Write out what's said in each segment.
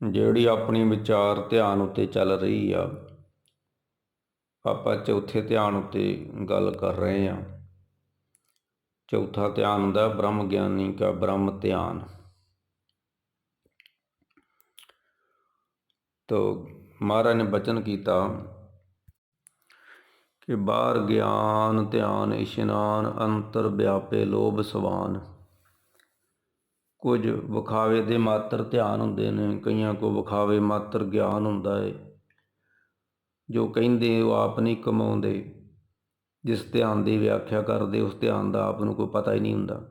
ਜਿਹੜੀ ਆਪਣੀ ਵਿਚਾਰ ਧਿਆਨ ਉੱਤੇ ਚੱਲ ਰਹੀ ਆ, ਆਪਾਂ ਚੌਥੇ ਧਿਆਨ ਉੱਤੇ ਗੱਲ ਕਰ ਰਹੇ ਹਾਂ। ਚੌਥਾ ਧਿਆਨ ਹੁੰਦਾ ਬ੍ਰਹਮ ਗਿਆਨੀ ਕਾ ਬ੍ਰਹਮ ਧਿਆਨ। ਤੋ ਮਹਾਰਾਜ ਨੇ ਬਚਨ ਕੀਤਾ ਕਿ ਬਾਹਰ ਗਿਆਨ ਧਿਆਨ ਇਸ਼ਨਾਨ ਅੰਤਰ ਵਿਆਪੇ ਲੋਭ ਸਵਾਨ। ਕੁਝ ਵਿਖਾਵੇ ਦੇ ਮਾਤਰ ਧਿਆਨ ਹੁੰਦੇ ਨੇ, ਕਈਆਂ ਕੋਲ ਵਿਖਾਵੇ ਮਾਤਰ ਗਿਆਨ ਹੁੰਦਾ ਹੈ ਜੋ ਕਹਿੰਦੇ ਉਹ ਆਪ ਨਹੀਂ ਕਮਾਉਂਦੇ, ਜਿਸ ਧਿਆਨ ਦੀ ਵਿਆਖਿਆ ਕਰਦੇ, ਉਸ ਧਿਆਨ ਦਾ ਆਪ ਨੂੰ ਕੋਈ ਪਤਾ ਹੀ ਨਹੀਂ ਹੁੰਦਾ।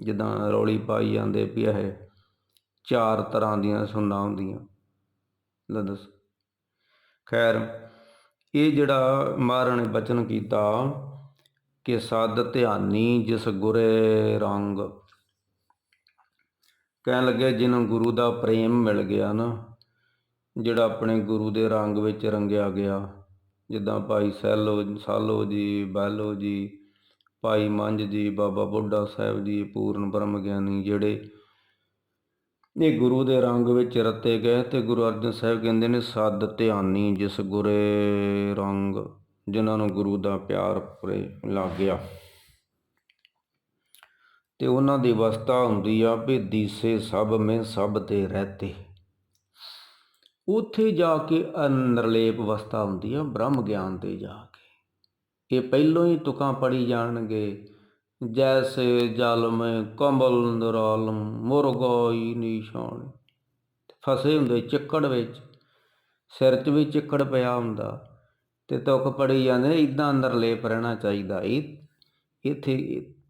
ਜਿੱਦਾਂ ਰੌਲੀ ਪਾਈ ਜਾਂਦੇ ਪਿਆ ਇਹ ਚਾਰ ਤਰ੍ਹਾਂ ਦੀਆਂ ਸੁਣਨਾ ਹੁੰਦੀਆਂ। ਲੈ ਦੱਸ। ਖੈਰ, ਇਹ ਜਿਹੜਾ ਮਹਾਰਾਣੇ ਨੇ ਬਚਨ ਕੀਤਾ ਕਿ ਸਦ ਧਿਆਨੀ ਜਿਸ ਗੁਰੇ ਰੰਗ ਕਹਿਣ ਲੱਗੇ ਜਿਹਨੂੰ ਗੁਰੂ ਦਾ ਪ੍ਰੇਮ ਮਿਲ ਗਿਆ ਨਾ, ਜਿਹੜਾ ਆਪਣੇ ਗੁਰੂ ਦੇ ਰੰਗ ਵਿੱਚ ਰੰਗਿਆ ਗਿਆ, ਜਿੱਦਾਂ ਭਾਈ ਸੈਲੋ ਸਾਲੋ ਜੀ, ਬਾਲੋ ਜੀ, ਭਾਈ ਮੰਝ ਜੀ, ਬਾਬਾ ਬੁੱਢਾ ਸਾਹਿਬ ਜੀ, ਪੂਰਨ ਬ੍ਰਹਮ ਗਿਆਨੀ ਜਿਹੜੇ ਇਹ ਗੁਰੂ ਦੇ ਰੰਗ ਵਿੱਚ ਰਤੇ ਗਏ ਤੇ ਗੁਰੂ ਅਰਜਨ ਸਾਹਿਬ ਕਹਿੰਦੇ ਨੇ, ਸਦ ਧਿਆਨੀ ਜਿਸ ਗੁਰੇ ਰੰਗ, ਜਿਨ੍ਹਾਂ ਨੂੰ ਗੁਰੂ ਦਾ ਪਿਆਰ ਪੂਰੇ ਲੱਗ ਗਿਆ। ਅਤੇ ਉਹਨਾਂ ਦੀ ਅਵਸਥਾ ਹੁੰਦੀ ਆ ਵੀ ਦੀਸੇ ਸਭ ਮੈਂ ਸਭ ਤੇ ਰਹਤੇ। ਉੱਥੇ ਜਾ ਕੇ ਅਨਰਲੇਪ ਅਵਸਥਾ ਹੁੰਦੀ ਆ ਬ੍ਰਹਮ ਗਿਆਨ ਤੇ ਜਾ ਕੇ। ਇਹ ਪਹਿਲੋਂ ਹੀ ਤੁਕਾਂ ਪੜੀ ਜਾਣਗੇ। ਜੈਸੇ ਜਲ ਮੈਂ ਕੰਬਲ ਨਰਾਲਮ ਮੁਰਗਾਈ ਨਿਸ਼ਾਨ ਫਸੇ ਹੁੰਦੇ ਚਿੱਕੜ ਵਿੱਚ, ਸਿਰ 'ਚ ਵੀ ਚਿੱਕੜ ਪਿਆ ਹੁੰਦਾ। ਤੇ ਤੁਕ ਪੜੀ ਜਾਂਦੇ ਇਦਾਂ ਨਿਰਲੇਪ ਰਹਿਣਾ ਚਾਹੀਦਾ। ਇਹ, ਇੱਥੇ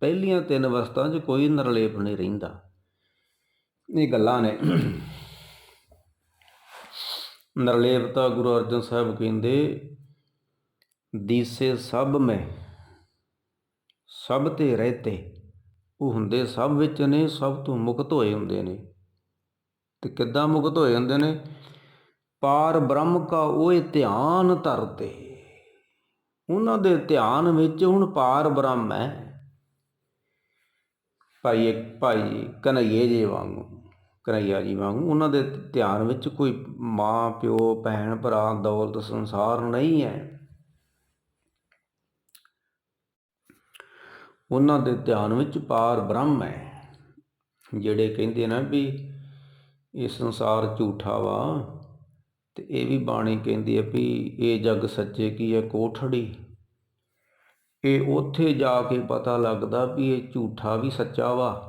ਪਹਿਲੀਆਂ ਤਿੰਨ ਅਵਸਥਾ 'ਚ ਕੋਈ ਨਿਰਲੇਪ ਨਹੀਂ ਰਹਿੰਦਾ। ਇਹ ਗੱਲਾਂ ਨੇ। ਨਰਲੇਪਤਾ ਗੁਰੂ ਅਰਜਨ ਸਾਹਿਬ ਕਹਿੰਦੇ, ਦੀਸੇ ਸਭ ਮੈਂ, ਸਭ ਤੇ ਰਹਤੇ, ਉਹ ਹੁੰਦੇ ਸਭ ਵਿੱਚ ਨੇ, ਸਭ ਤੋਂ ਮੁਕਤ ਹੋਏ ਹੁੰਦੇ ਨੇ। ਤੇ ਕਿੱਦਾਂ ਮੁਕਤ ਹੋਏ ਹੁੰਦੇ ਨੇ? ਪਾਰ ਬ੍ਰਹਮ ਕਾ ਉਹ ਧਿਆਨ ਧਰਤੇ। ਉਹਨਾਂ ਦੇ ਧਿਆਨ ਵਿੱਚ ਹੁਣ ਪਾਰ ਬ੍ਰਹਮ ਹੈ। ਭਾਈ ਇੱਕ ਭਾਈ ਕਨਈਏ ਜੀ ਵਾਂਗੂ ਕਨਈਆ ਜੀ ਵਾਂਗੂ, ਉਹਨਾਂ ਦੇ ਧਿਆਨ ਵਿੱਚ ਕੋਈ ਮਾਂ, ਪਿਓ, ਭੈਣ, ਭਰਾ, ਦੌਲਤ ਸੰਸਾਰ ਨਹੀਂ ਹੈ। ਉਹਨਾਂ ਦੇ ਧਿਆਨ ਵਿੱਚ ਪਾਰ ਬ੍ਰਹਮ ਹੈ, ਜਿਹੜੇ ਕਹਿੰਦੇ ਨਾ ਵੀ ਇਹ ਸੰਸਾਰ ਝੂਠਾ ਵਾ, ਤੇ ਇਹ ਵੀ ਬਾਣੀ ਕਹਿੰਦੀ ਹੈ ਵੀ ਇਹ ਜੱਗ ਸੱਚੇ ਕੀ ਹੈ ਕੋਠੜੀ? ਇਹ ਉੱਥੇ ਜਾ ਕੇ ਪਤਾ ਲੱਗਦਾ ਵੀ ਇਹ ਝੂਠਾ ਵੀ ਸੱਚਾ ਵਾ।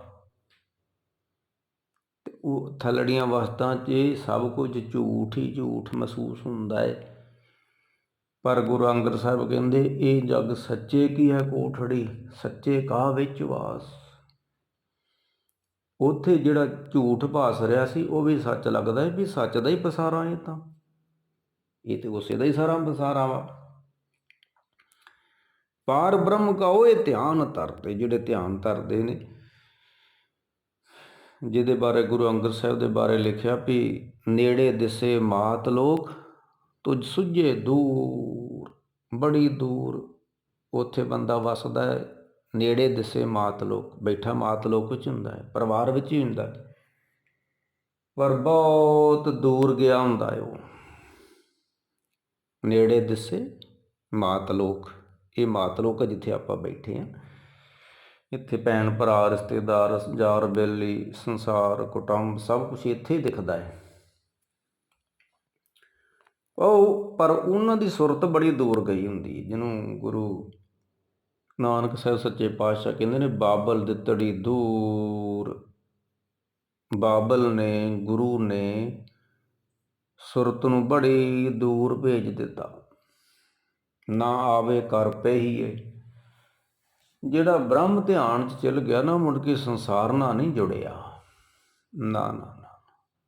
ਉਹ ਥਲੜੀਆਂ ਵਸਤਾਂ 'ਚ ਸਭ ਕੁਝ ਝੂਠ ਹੀ ਝੂਠ ਮਹਿਸੂਸ ਹੁੰਦਾ ਹੈ ਪਰ ਗੁਰੂ ਅੰਗਦ ਸਾਹਿਬ ਕਹਿੰਦੇ, ਇਹ ਜਗ ਸੱਚੇ ਕੀ ਹੈ ਕੋਠੜੀ? ਸੱਚੇ ਕਾ ਵਿੱਚ ਵਾਸ? ਉੱਥੇ ਜਿਹੜਾ ਝੂਠ ਭਾਸ ਰਿਹਾ ਸੀ, ਉਹ ਵੀ ਸੱਚ ਲੱਗਦਾ ਹੈ ਵੀ ਸੱਚ ਦਾ ਹੀ ਪਸਾਰਾ ਇਹ ਤਾਂ। ਇਹ ਤੇ ਉਸੇ ਦਾ ਹੀ ਸਾਰਾ ਪਸਾਰਾ ਵਾ। ਪਾਰ ਬ੍ਰਹਮ ਕਾ ਉਹ ਇਹ ਧਿਆਨ ਧਰਦੇ ਜਿਹੜੇ ਧਿਆਨ ਧਰਦੇ ਨੇ। ਜਿਹਦੇ ਬਾਰੇ ਗੁਰੂ ਅੰਗਦ ਸਾਹਿਬ ਦੇ ਬਾਰੇ ਲਿਖਿਆ ਵੀ ਨੇੜੇ ਦਿਸੇ ਮਾਤ ਲੋਕ, ਤੁਝ ਸੁਝੇ ਦੂਰ, ਬੜੀ ਦੂਰ। ਉੱਥੇ ਬੰਦਾ ਵਸਦਾ ਹੈ, ਨੇੜੇ ਦਿਸੇ ਮਾਤ ਲੋਕ, ਬੈਠਾ ਮਾਤ ਲੋਕ ਵਿੱਚ ਹੁੰਦਾ ਹੈ, ਪਰਿਵਾਰ ਵਿੱਚ ਹੀ ਹੁੰਦਾ ਹੈ। ਪਰ ਬਹੁਤ ਦੂਰ ਗਿਆ ਹੁੰਦਾ ਹੈ ਉਹ। ਨੇੜੇ ਦਿਸੇ ਮਾਤ ਲੋਕ। ਇਹ ਮਾਤ ਲੋਕ ਹੈ ਜਿੱਥੇ ਆਪਾਂ ਬੈਠੇ ਆ। ਇੱਥੇ ਭੈਣ ਭਰਾ, ਰਿਸ਼ਤੇਦਾਰ ਯਾਰ ਬੇਲੀ, ਸੰਸਾਰ, ਕੁਟੰਬ ਸਭ ਕੁਝ ਇੱਥੇ ਹੀ ਦਿਖਦਾ ਹੈ। ਉਹ, ਪਰ ਉਹਨਾਂ ਦੀ ਸੁਰਤ ਬੜੀ ਦੂਰ ਗਈ ਹੁੰਦੀ ਜਿਹਨੂੰ ਗੁਰੂ ਨਾਨਕ ਸਾਹਿਬ ਸੱਚੇ ਪਾਤਸ਼ਾਹ ਕਹਿੰਦੇ ਨੇ, ਬਾਬਲ ਦਿੱਤੜੀ ਦੂਰ। ਬਾਬਲ ਨੇ, ਗੁਰੂ ਨੇ ਸੁਰਤ ਨੂੰ ਬੜੀ ਦੂਰ ਭੇਜ ਦਿੱਤਾ। ਨਾ ਆਵੇ ਕਰ ਪਈਏ ਜਿਹੜਾ ਬ੍ਰਹਮ ਧਿਆਨ ਚ ਚਲ ਗਿਆ ਨਾ, ਮੁੜ ਕੇ ਸੰਸਾਰ ਨਾਲ ਨਹੀਂ ਜੁੜਿਆ। ਨਾ ਨਾ ਨਾ।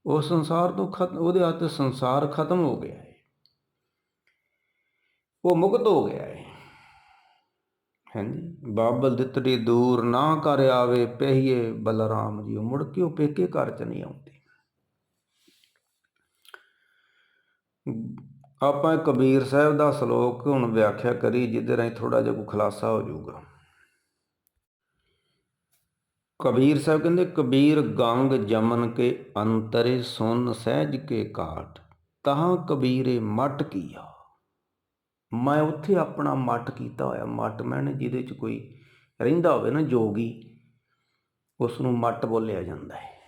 ਉਹ ਸੰਸਾਰ ਤੋਂ ਖਤਮ ਉਹਦੇ ਹੱਥ ਸੰਸਾਰ ਖਤਮ ਹੋ ਗਿਆ ਹੈ ਉਹ ਮੁਕਤ ਹੋ ਗਿਆ ਹੈ ਹਾਂਜੀ? ਬਾਬਲ ਦਿੱਤੜੀ ਦੂਰ ਨਾ ਕਰ ਆਵੇ ਪਹੀਏ ਬਲਰਾਮ ਜੀ। ਉਹ ਮੁੜ ਕੇ ਉਹ ਪੇਕੇ ਘਰ ਚ ਨਹੀਂ ਆਉਂਦੇ। ਆਪਾਂ ਕਬੀਰ ਸਾਹਿਬ ਦਾ ਸ਼ਲੋਕ ਹੁਣ ਵਿਆਖਿਆ ਕਰੀ, ਜਿਹਦੇ ਰਾਹੀਂ ਥੋੜਾ ਜਿਹਾ ਕੋ ਖੁਲਾਸਾ ਹੋ ਜਾਊਗਾ। ਕਬੀਰ ਸਾਹਿਬ ਕਹਿੰਦੇ, ਕਬੀਰ ਗੰਗ ਜਮਨ ਕੇ ਅੰਤਰੇ ਸੁਨ ਸਹਿਜ ਕੇ ਕਾਟ, ਤਹਾਂ ਕਬੀਰੇ ਮਟ ਕੀਆ। ਮੈਂ ਉੱਥੇ ਆਪਣਾ ਮਟ ਕੀਤਾ ਹੋਇਆ, ਮਟ ਮੈਨੇ ਜਿਹਦੇ ਚ ਕੋਈ ਰਹਿੰਦਾ ਹੋਵੇ ਨਾ ਜੋਗੀ ਉਸ ਨੂੰ ਮਟ ਬੋਲਿਆ ਜਾਂਦਾ ਹੈ।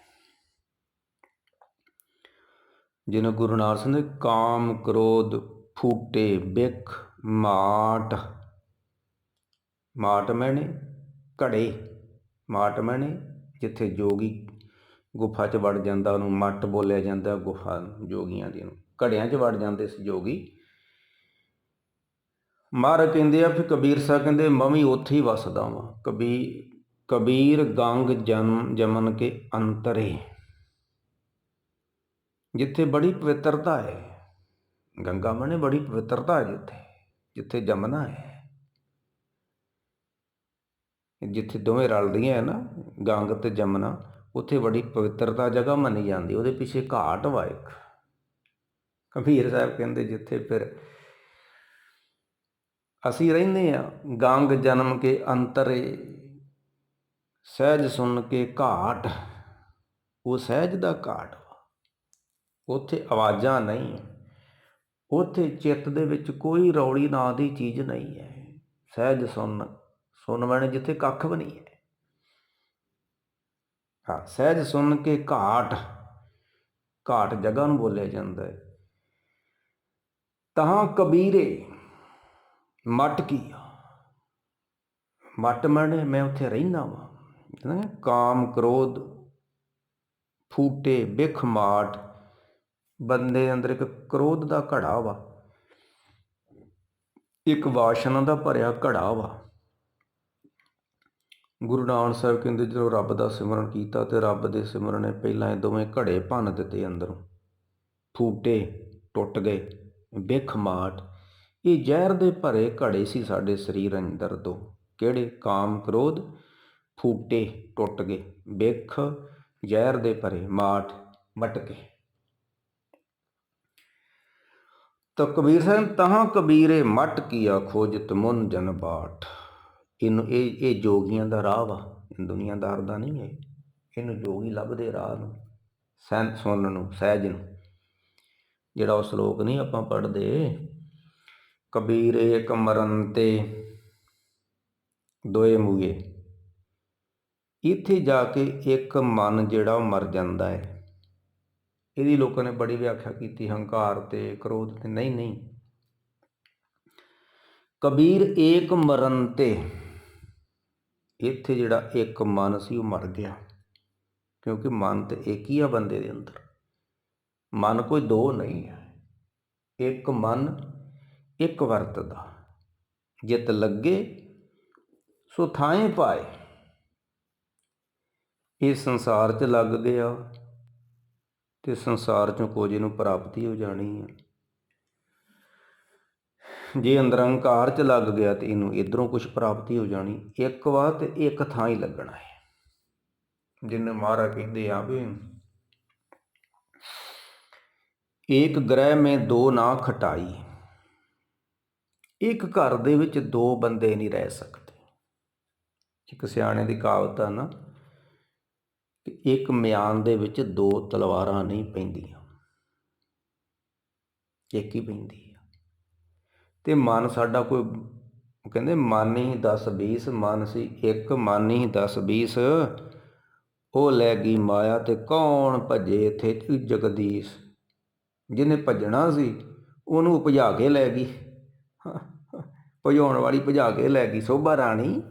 ਜਿਹਨੂੰ ਗੁਰੂ ਨਾਨਕ ਸਿੰਘ ਨੇ ਕਾਮ ਕ੍ਰੋਧ ਫੂਟੇ ਬਿਖ ਮਾਟ। ਮਾਟ ਮਹਿਣੇ ਘੜੇ। ਮਾਟ ਮਹਿਣੇ ਜਿੱਥੇ ਜੋਗੀ ਗੁਫਾ 'ਚ ਵੜ ਜਾਂਦਾ, ਉਹਨੂੰ ਮੱਟ ਬੋਲਿਆ ਜਾਂਦਾ ਗੁਫਾ ਜੋਗੀਆਂ ਦੀ ਨੂੰ। ਘੜਿਆਂ 'ਚ ਵੜ ਜਾਂਦੇ ਸੀ ਜੋਗੀ। ਮਹਾਰਾਜ ਕਹਿੰਦੇ ਆ, ਫਿਰ ਕਬੀਰ ਸਾਹਿਬ ਕਹਿੰਦੇ, ਮੈਂ ਵੀ ਉੱਥੇ ਹੀ ਵਸਦਾ ਵਾਂ। ਕਬੀਰ ਕਬੀਰ ਗੰਗ ਜਨਮ ਜਮਨ ਕੇ ਅੰਤਰੇ। ਜਿੱਥੇ ਬੜੀ ਪਵਿੱਤਰਤਾ ਹੈ, ਗੰਗਾ ਮਨੇ ਬੜੀ ਪਵਿੱਤਰਤਾ ਹੈ ਜਿੱਥੇ ਜਿੱਥੇ ਜਮਨਾ ਹੈ। ਜਿੱਥੇ ਦੋਵੇਂ ਰਲਦੀਆਂ ਹੈ ਨਾ, ਗੰਗ ਤੇ ਜਮਨਾ, ਉੱਥੇ ਬੜੀ ਪਵਿੱਤਰਤਾ ਜਗ੍ਹਾ ਮੰਨੀ ਜਾਂਦੀ, ਉਹਦੇ ਪਿੱਛੇ ਘਾਟ ਵਾ ਇੱਕ। ਕਬੀਰ ਸਾਹਿਬ ਕਹਿੰਦੇ ਜਿੱਥੇ ਫਿਰ ਅਸੀਂ ਰਹਿੰਦੇ ਆ ਗੰਗ ਜਨਮ ਕੇ ਅੰਤਰੇ, ਸਹਿਜ ਸੁਣ ਕੇ ਘਾਟ, ਉਹ ਸਹਿਜ ਦਾ ਘਾਟ ਉੱਥੇ ਆਵਾਜ਼ਾਂ ਨਹੀਂ। ਉੱਥੇ ਚਿੱਤ ਦੇ ਵਿੱਚ ਕੋਈ ਰੌਲੀ ਨਾਂ ਦੀ ਚੀਜ਼ ਨਹੀਂ ਹੈ। ਸਹਿਜ ਸੁਣ ਸੁਣ ਮੈਨੇ ਜਿੱਥੇ ਕੱਖ ਵੀ ਨਹੀਂ ਹੈ। ਹਾਂ, ਸਹਿਜ ਸੁਣ ਕੇ ਘਾਟ ਘਾਟ ਜਗ੍ਹਾ ਨੂੰ ਬੋਲਿਆ ਜਾਂਦਾ ਹੈ। ਤਹਾਂ ਕਬੀਰੇ, ਮਟ ਕੀ ਮਟ ਮੈਨੇ ਮੈਂ ਉੱਥੇ ਰਹਿਣਾ ਵਾ। ਕਾਮ ਕ੍ਰੋਧ, ਫੂਟੇ, ਬਿਖ ਮਾਟ। ਬੰਦੇ ਅੰਦਰ ਇੱਕ ਕ੍ਰੋਧ ਦਾ ਘੜਾ ਵਾ। ਇੱਕ ਵਾਸ਼ਨਾ ਦਾ ਭਰਿਆ ਘੜਾ ਵਾ। ਗੁਰੂ ਨਾਨਕ ਸਾਹਿਬ ਕਹਿੰਦੇ ਜਦੋਂ ਰੱਬ ਦਾ ਸਿਮਰਨ ਕੀਤਾ ਤੇ ਰੱਬ ਦੇ ਸਿਮਰਨ ਨੇ ਪਹਿਲਾਂ ਇਹ ਦੋਵੇਂ ਘੜੇ ਭੰਨ ਦਿੱਤੇ ਅੰਦਰੋਂ। ਫੂਟੇ, ਟੁੱਟ ਗਏ, ਬਿਖ ਮਾਟ। ਇਹ ਜ਼ਹਿਰ ਦੇ ਭਰੇ ਘੜੇ ਸੀ ਸਾਡੇ ਸਰੀਰ ਅੰਦਰ ਤੋਂ। ਕਿਹੜੇ? ਕਾਮ ਕ੍ਰੋਧ, ਫੂਟੇ, ਟੁੱਟ ਗਏ, ਬਿਖ, ਜ਼ਹਿਰ ਦੇ ਭਰੇ ਮਾਟ, ਮਟਕੇ। ਤਾਂ ਕਬੀਰ ਸਾਹਿਬ ਤਹਾਂ ਕਬੀਰੇ ਮਟ ਕੀਆ ਖੋਜਤ ਮਨ ਜਨ ਬਾਟ ਇਹਨੂੰ ਇਹ ਇਹ ਜੋਗੀਆਂ ਦਾ ਰਾਹ ਵਾ ਦੁਨੀਆਦਾਰ ਦਾ ਨਹੀਂ ਹੈ। ਇਹਨੂੰ ਜੋਗੀ ਲੱਭਦੇ ਰਾਹ ਨੂੰ ਸੈਨ ਸੁਣਨ ਨੂੰ, ਸਹਿਜ ਨੂੰ। ਜਿਹੜਾ ਉਹ ਸ਼ਲੋਕ ਨਹੀਂ ਆਪਾਂ ਪੜ੍ਹਦੇ, ਕਬੀਰੇ ਏਕ ਮਰਨ ਤੇ ਦੋਏ ਮੂਏ। ਇੱਥੇ ਜਾ ਕੇ ਇੱਕ ਮਨ ਜਿਹੜਾ ਉਹ ਮਰ ਜਾਂਦਾ ਹੈ। ਇਹਦੀ ਲੋਕਾਂ ਨੇ ਬੜੀ ਵਿਆਖਿਆ ਕੀਤੀ, ਹੰਕਾਰ ਤੇ ਕ੍ਰੋਧ ਤੇ। ਨਹੀਂ ਨਹੀਂ। ਕਬੀਰ ਏਕ ਮਰਨ ਤੇ। ਇੱਥੇ ਜਿਹੜਾ ਇੱਕ ਮਨ ਸੀ, ਉਹ ਮਰ ਗਿਆ। ਕਿਉਂਕਿ ਮਨ ਤੇ ਇੱਕ ਹੀ ਆ ਬੰਦੇ ਦੇ ਅੰਦਰ। ਮਨ ਕੋਈ ਦੋ ਨਹੀਂ ਹੈ। ਇੱਕ ਮਨ, ਇੱਕ ਵਰਤਦਾ ਜਿਤ ਲੱਗੇ, ਸੋ ਥਾਏ ਪਾਏ। ਇਹ ਸੰਸਾਰ 'ਚ ਲੱਗ ਗਿਆ। ਤੇ ਸੰਸਾਰ 'ਚੋਂ ਕੁਝ ਨੂੰ ਪ੍ਰਾਪਤੀ ਹੋ ਜਾਣੀ ਹੈ ਜੇ ਅੰਦਰ ਅਹੰਕਾਰ 'ਚ ਲੱਗ ਗਿਆ ਤੇ ਇਹਨੂੰ ਇਧਰੋਂ ਕੁਝ ਪ੍ਰਾਪਤੀ ਹੋ ਜਾਣੀ, ਇੱਕ ਵਾਰ ਤੇ ਇੱਕ ਥਾਂ ਹੀ ਲੱਗਣਾ ਹੈ। ਜਿੰਨੇ ਮਹਾਰਾ ਕਹਿੰਦੇ ਆ ਵੀ ਇੱਕ ਗ੍ਰਹਿ ਮੇ ਦੋ ਨਾ ਖਟਾਈ। ਇੱਕ ਘਰ ਦੇ ਵਿੱਚ ਦੋ ਬੰਦੇ ਨਹੀਂ ਰਹਿ ਸਕਦੇ। ਇੱਕ ਸਿਆਣੇ ਦੀ ਕਹਾਵਤ ਆ ਨਾ ਇੱਕ ਮਿਆਨ ਦੇ ਵਿੱਚ ਦੋ ਤਲਵਾਰਾਂ ਨਹੀਂ ਪੈਂਦੀਆਂ। ਇੱਕ ਹੀ ਪੈਂਦੀ ਆ। ਤੇ ਮਨ ਸਾਡਾ ਕੋਈ ਕਹਿੰਦੇ ਮਨ ਹੀ 10 20 ਮਨ ਸੀ ਇੱਕ, ਮਨ ਹੀ 10 20 ਉਹ ਲੈ ਗਈ ਮਾਇਆ ਤੇ ਕੌਣ ਭੱਜੇ ਇਥੇ ਜਗਦੀਸ਼? ਜਿਹਨੇ ਭੱਜਣਾ ਸੀ, ਉਹਨੂੰ ਭਜਾ ਕੇ ਲੈ ਗਈ। ਭਜਾਉਣ ਵਾਲੀ ਭਜਾ ਕੇ ਲੈ ਗਈ। ਸੋਭਾ ਰਾਣੀ?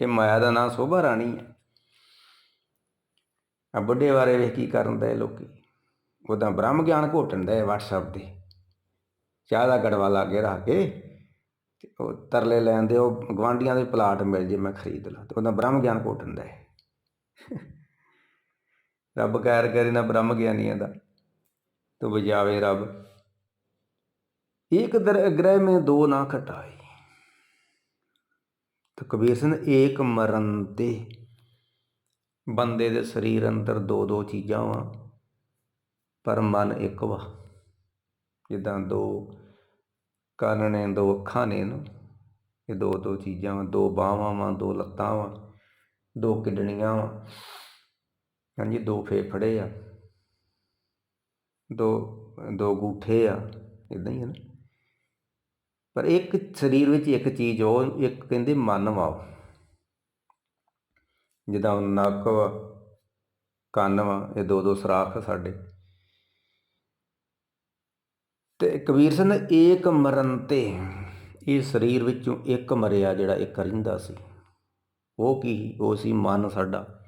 ਇਹ ਮਾਇਆ ਦਾ ਨਾਂ ਸੋਭਾ ਰਾਣੀ ਹੈ ਆ ਬੁੱਢੇ ਬਾਰੇ ਵੇਖ ਕੀ ਕਰਨ ਦੇ ਲੋਕੀ। ਉਹਦਾ ਬ੍ਰਹਮ ਗਿਆਨ ਘੋਟਣ ਦੇ WhatsApp ਤੇ। ਚਾਹ ਦਾ ਗੜਵਾ ਲਾ ਕੇ ਰੱਖ ਕੇ ਤੇ ਉਹ ਤਰਲੇ ਲੈਣ ਦੇ ਉਹ ਗਵਾਂਡੀਆਂ ਦੇ ਪਲਾਟ ਮਿਲ ਜੇ ਮੈਂ ਖਰੀਦ ਲਾਂ ਤੇ ਉਹਦਾ ਬ੍ਰਹਮ ਗਿਆਨ ਘੋਟਣ ਦਾ ਰੱਬ ਕਹਿਰ ਕਰੇ ਨਾ ਬ੍ਰਹਮ ਗਿਆਨੀਆਂ ਦਾ ਤੋ ਬਜਾਵੇ ਰੱਬ। ਇੱਕ ਦਰ ਗ੍ਰਹਿ ਮੇ ਦੋ ਨਾ ਖਟਾਈ। ਤਾਂ ਕਬੀਰ ਸਿੰਘ, ਏਕ ਮਰਨ ਤੇ ਬੰਦੇ ਦੇ ਸਰੀਰ ਅੰਦਰ ਦੋ ਦੋ ਚੀਜ਼ਾਂ ਵਾ, ਪਰ ਮਨ ਇੱਕ ਵਾ। ਜਿੱਦਾਂ ਦੋ ਕੰਨ ਨੇ, ਦੋ ਅੱਖਾਂ ਨੇ ਨਾ, ਇਹ ਦੋ ਦੋ ਚੀਜ਼ਾਂ ਵਾ, ਦੋ ਬਾਹਾਂ ਵਾ, ਦੋ ਲੱਤਾਂ ਵਾ, ਦੋ ਕਿਡਨੀਆਂ ਵਾ। ਹਾਂਜੀ, ਦੋ ਫੇਫੜੇ ਆ, ਦੋ ਦੋ ਗੂਠੇ ਆ ਇਦਾਂ ਹੀ ਹੈ ਨਾ। ਪਰ ਇੱਕ ਸਰੀਰ ਵਿੱਚ ਇੱਕ ਚੀਜ਼, ਉਹ ਇੱਕ ਕਹਿੰਦੇ ਮਨ ਵਾ। ਜਿੱਦਾਂ ਨੱਕ ਵਾ, ਕੰਨ ਵਾ, ਇਹ ਦੋ ਦੋ ਸਰਾਖ ਆ ਸਾਡੇ। ਤੇ ਕਬੀਰ ਸਿੰਘ ਏਕ ਮਰਨ ਤੇ, ਇਹ ਸਰੀਰ ਵਿੱਚੋਂ ਇੱਕ ਮਰਿਆ ਜਿਹੜਾ ਇੱਕ ਰਹਿੰਦਾ ਸੀ। ਉਹ ਕੀ ਉਹ ਸੀ ਮਨ ਸਾਡਾ।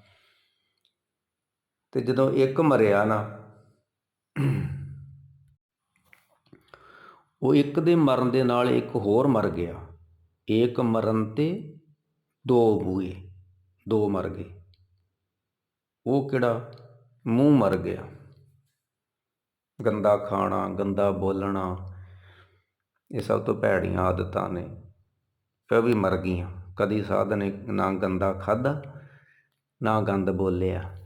ਤੇ ਜਦੋਂ ਇੱਕ ਮਰਿਆ ਨਾ, ਉਹ ਇੱਕ ਦੇ ਮਰਨ ਦੇ ਨਾਲ ਇੱਕ ਹੋਰ ਮਰ ਗਿਆ। ਏਕ ਮਰਨ ਤੇ ਦੋ ਬੂਏ ਦੋ ਮਰ ਗਏ। ਉਹ ਕਿਹੜਾ? ਮੂੰਹ ਮਰ ਗਿਆ। ਗੰਦਾ ਖਾਣਾ, ਗੰਦਾ ਬੋਲਣਾ, ਇਹ ਸਭ ਤੋਂ ਭੈੜੀਆਂ ਆਦਤਾਂ ਨੇ। ਇਹ ਵੀ ਮਰ ਗਈਆਂ। ਕਦੀ ਸਾਧ ਨੇ ਨਾ ਗੰਦਾ ਖਾਦਾ ਨਾ ਗੰਦ ਬੋਲਿਆ।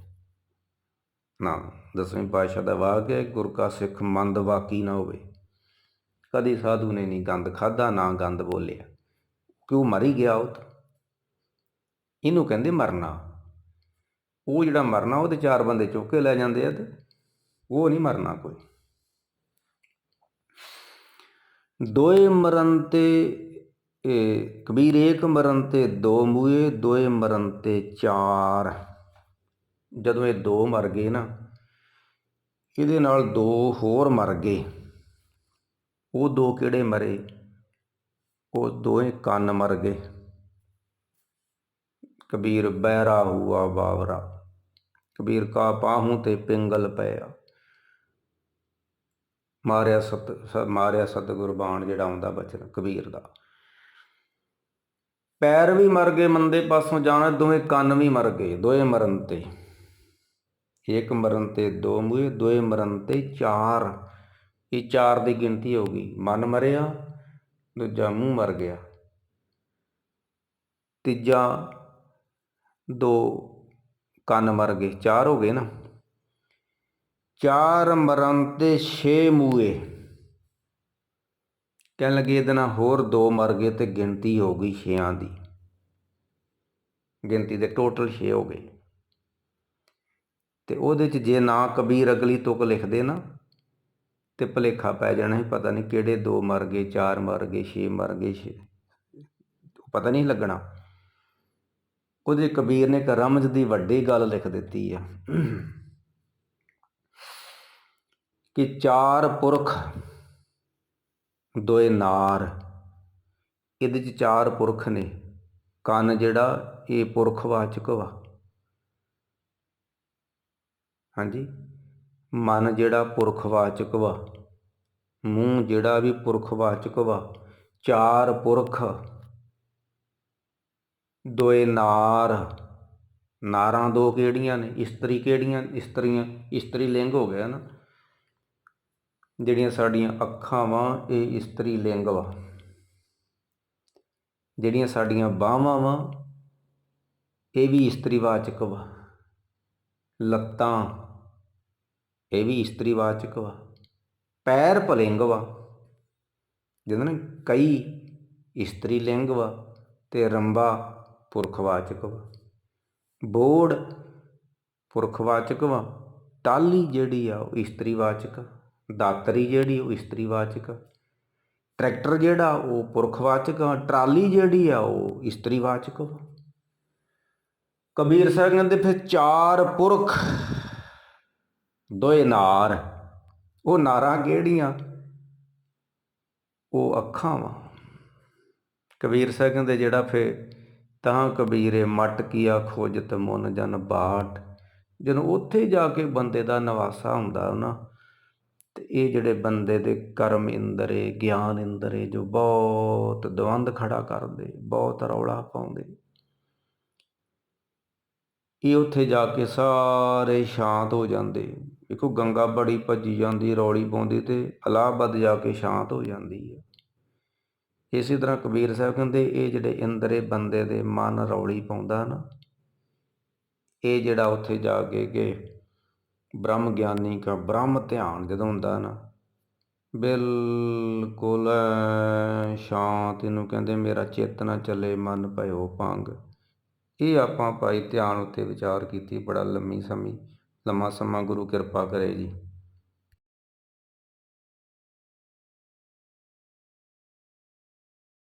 ਨਾ, ਦਸਵੇਂ ਪਾਤਸ਼ਾਹ ਦਾ ਵਾਕ ਹੈ, ਗੁਰ ਕਾ ਸਿੱਖ ਮੰਦ ਵਾਕੀ ਨਾ ਹੋਵੇ। ਕਦੀ ਸਾਧੂ ਨੇ ਨਹੀਂ ਗੰਦ ਖਾਦਾ ਨਾ ਗੰਦ ਬੋਲਿਆ। ਕਿਉਂ ਮਰ ਹੀ ਗਿਆ ਉਹ ਤਾਂ? ਇਹਨੂੰ ਕਹਿੰਦੇ ਮਰਨਾ। ਉਹ ਜਿਹੜਾ ਮਰਨਾ ਉਹਦੇ ਚਾਰ ਬੰਦੇ ਚੁੱਕ ਕੇ ਲੈ ਜਾਂਦੇ ਆ ਤੇ ਉਹ ਨਹੀਂ ਮਰਨਾ ਕੋਈ। ਦੋਏ ਮਰਨ ਤੇ ਇਹ ਕਬੀਰ, ਏਕ ਮਰਨ ਤੇ ਦੋ ਮੂਏ, ਦੋਏ ਮਰਨ ਤੇ ਚਾਰ। ਜਦੋਂ ਇਹ ਦੋ ਮਰ ਗਏ ਨਾ, ਇਹਦੇ ਨਾਲ ਦੋ ਹੋਰ ਮਰ ਗਏ। ਉਹ ਦੋ ਕਿਹੜੇ ਮਰੇ? ਉਹ ਦੋਏ ਕੰਨ ਮਰ ਗਏ। ਕਬੀਰ ਬਹਿਰਾ ਹੁਆ ਬਾਵਰਾ। ਕਬੀਰ ਕਾ ਪਾਹੂ ਤੇ ਪਿੰਗਲ ਪਿਆ। ਮਾਰਿਆ ਸਤ ਮਾਰਿਆ ਸਤਿਗੁਰ ਬਾਣ ਜਿਹੜਾ ਆਉਂਦਾ ਬਚਨ, ਕਬੀਰ ਦਾ। ਪੈਰ ਵੀ ਮਰ ਗਏ, ਮੰਦੇ ਪਾਸੋਂ ਜਾਣਾ, ਦੋਵੇਂ ਕੰਨ ਵੀ ਮਰ ਗਏ, ਦੋਏ ਮਰਨ ਤੇ। ਇੱਕ ਮਰਨ ਤੇ ਦੋ ਮੂਹੇ, ਦੋਏ ਮਰਨ ਤੇ ਚਾਰ। ਇਹ ਚਾਰ ਦੀ ਗਿਣਤੀ ਹੋ ਗਈ। ਮਨ ਮਰਿਆ, ਦੂਜਾ ਮੂੰਹ ਮਰ ਗਿਆ। ਤੀਜਾ ਦੋ ਕੰਨ ਮਰ ਗਏ ਚਾਰ ਹੋ ਗਏ ਨਾ। ਚਾਰ ਮਰਨ ਤੇ 6 ਮੂਏ ਕਹਿਣ ਲੱਗੇ ਇਹਦੇ ਨਾਲ ਹੋਰ ਦੋ ਮਰ ਗਏ ਤੇ ਗਿਣਤੀ ਹੋ ਗਈ 6ਾਂ ਦੀ। ਗਿਣਤੀ ਦੇ ਟੋਟਲ 6 ਹੋ ਗਏ। ਤੇ ਉਹਦੇ ਚ ਜੇ ਨਾ ਕਬੀਰ ਅਗਲੀ ਤੁਕ ਲਿਖਦੇ ਨਾ, ਤੇ ਭਲੇਖਾ ਪੈ ਜਾਣਾ ਸੀ, ਪਤਾ ਨਹੀਂ ਕਿਹੜੇ ਦੋ ਮਰ ਗਏ ਚਾਰ ਮਰ ਗਏ ਛੇ ਮਰ ਗਏ 6 ਪਤਾ ਨਹੀਂ ਲੱਗਣਾ। ਉਹਦੇ ਕਬੀਰ ਨੇ ਇੱਕ ਰਮਜ ਦੀ ਵੱਡੀ ਗੱਲ ਲਿਖ ਦਿੱਤੀ ਆ ਕਿ ਚਾਰ ਪੁਰਖ, ਦੋਏ ਨਾਰ, ਇਹਦੇ ਚ ਚਾਰ ਪੁਰਖ ਨੇ। ਕੰਨ ਜਿਹੜਾ, ਇਹ ਪੁਰਖਵਾਚਕ ਵਾ। ਹਾਂਜੀ? ਮਨ ਜਿਹੜਾ ਪੁਰਖਵਾਚਕ ਵਾ। ਮੂੰਹ ਜਿਹੜਾ ਵੀ ਪੁਰਖਵਾਚਕ ਵਾ। ਚਾਰ ਪੁਰਖ ਦੋਏ ਨਾਰ, ਨਾਰਾਂ ਦੋ ਕਿਹੜੀਆਂ ਨੇ? ਇਸਤਰੀ ਕਿਹੜੀਆਂ? ਇਸਤਰੀਆਂ, ਇਸਤਰੀ ਲਿੰਗ ਹੋ ਗਿਆ ਨਾ। ਜਿਹੜੀਆਂ ਸਾਡੀਆਂ ਅੱਖਾਂ ਵਾਂ, ਇਹ ਇਸਤਰੀ ਲਿੰਗ ਵਾ। ਜਿਹੜੀਆਂ ਸਾਡੀਆਂ ਬਾਹਾਂ ਵਾਂ, ਇਹ ਵੀ ਇਸਤਰੀਵਾਚਕ ਵਾ। ਲੱਤਾਂ, ਇਹ ਵੀ ਇਸਤਰੀਵਾਚਕ ਵਾ। ਪੈਰ ਪਲਿੰਗ ਵਾ। ਜਿਹਨਾਂ ਨੇ ਕਈ ਇਸਤਰੀ ਲਿੰਗ ਵਾ ਤੇ ਰੰਬਾ ਪੁਰਖਵਾਚਕ ਵਾ। ਬੋੜ ਪੁਰਖਵਾਚਕ ਵਾ। ਟਾਲੀ ਜਿਹੜੀ ਆ ਉਹ ਇਸਤਰੀਵਾਚਕ, ਦਾਤਰੀ ਜਿਹੜੀ ਉਹ ਇਸਤਰੀਵਾਚਕ। ਟਰੈਕਟਰ ਜਿਹੜਾ ਉਹ ਪੁਰਖਵਾਚਕ ਆ ਟਰਾਲੀ ਜਿਹੜੀ ਆ ਉਹ ਇਸਤਰੀਵਾਚਕ ਵਾ। ਕਬੀਰ ਸਾਹਿਬ ਕਹਿੰਦੇ ਫਿਰ ਚਾਰ ਪੁਰਖ, ਦੋਏ ਨਾਰ। ਉਹ ਨਾਰਾਂ ਕਿਹੜੀਆਂ? ਉਹ ਅੱਖਾਂ ਵਾ। ਕਬੀਰ ਸਾਹਿਬ ਕਹਿੰਦੇ ਜਿਹੜਾ ਫੇ ਤਾਂ ਕਬੀਰੇ ਮਟ ਕੀਆ ਖੋਜਤ ਮਨ ਜਨ ਬਾਟ। ਜਦੋਂ ਉੱਥੇ ਜਾ ਕੇ ਬੰਦੇ ਦਾ ਨਿਵਾਸਾ ਹੁੰਦਾ ਨਾ, ਤੇ ਇਹ ਜਿਹੜੇ ਬੰਦੇ ਦੇ ਕਰਮ ਇੰਦਰੇ, ਗਿਆਨ ਇੰਦਰੇ, ਜੋ ਬਹੁਤ ਦਵੰਦ ਖੜਾ ਕਰਦੇ, ਬਹੁਤ ਰੌਲਾ ਪਾਉਂਦੇ, ਇਹ ਉੱਥੇ ਜਾ ਕੇ ਸਾਰੇ ਸ਼ਾਂਤ ਹੋ ਜਾਂਦੇ। ਦੇਖੋ ਗੰਗਾ ਬੜੀ ਭੱਜੀ ਜਾਂਦੀ, ਰੌਲੀ ਪਾਉਂਦੀ ਤੇ ਇਲਾਹਾਬਾਦ ਜਾ ਕੇ ਸ਼ਾਂਤ ਹੋ ਜਾਂਦੀ ਹੈ। ਇਸੇ ਤਰ੍ਹਾਂ ਕਬੀਰ ਸਾਹਿਬ ਕਹਿੰਦੇ, ਇਹ ਜਿਹੜੇ ਇੰਦਰੇ ਬੰਦੇ ਦੇ ਮਨ ਰੌਲੀ ਪਾਉਂਦਾ ਨਾ, ਇਹ ਜਿਹੜਾ ਉੱਥੇ ਜਾ ਕੇ ਕਿ ਬ੍ਰਹਮ ਗਿਆਨੀ ਕਾ, ਬ੍ਰਹਮ ਧਿਆਨ ਜਦੋਂ ਹੁੰਦਾ ਨਾ, ਬਿਲਕੁਲ ਸ਼ਾਂਤ ਇਹਨੂੰ ਕਹਿੰਦੇ, ਮੇਰਾ ਚੇਤਨਾ ਨਾ ਚੱਲੇ, ਮਨ ਭਇਓ ਭੰਗ। ਇਹ ਆਪਾਂ ਭਾਈ ਧਿਆਨ ਉੱਤੇ ਵਿਚਾਰ ਕੀਤੀ, ਬੜਾ ਲੰਮੀ ਸਮੀ, ਲੰਮਾ ਸਮਾਂ ਗੁਰੂ ਕਿਰਪਾ ਕਰੇ ਜੀ।